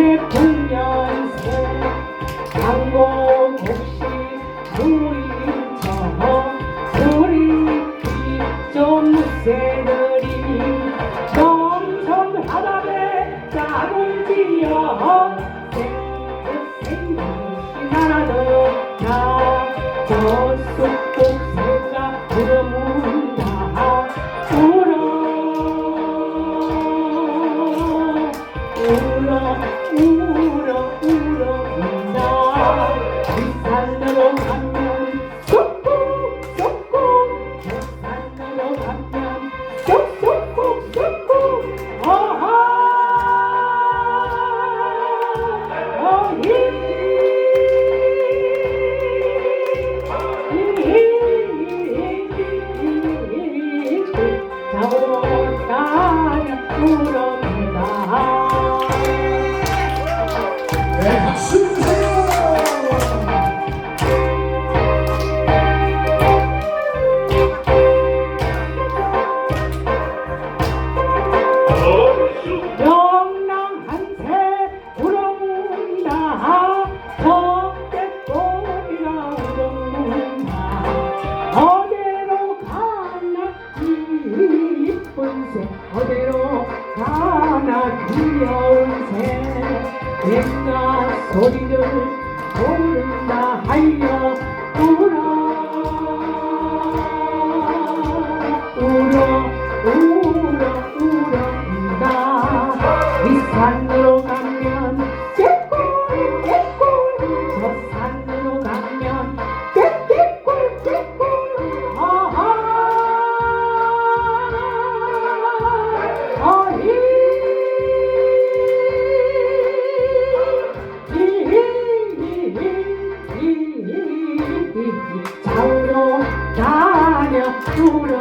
내 분명 나도 나 저속도 부럽다, 영랑 한세 부러웁니다. 어디로 가나 두려운 새 백가 소리를 모른다 하여 울어 울어 울어 울어 울다 이산 아, 한국으로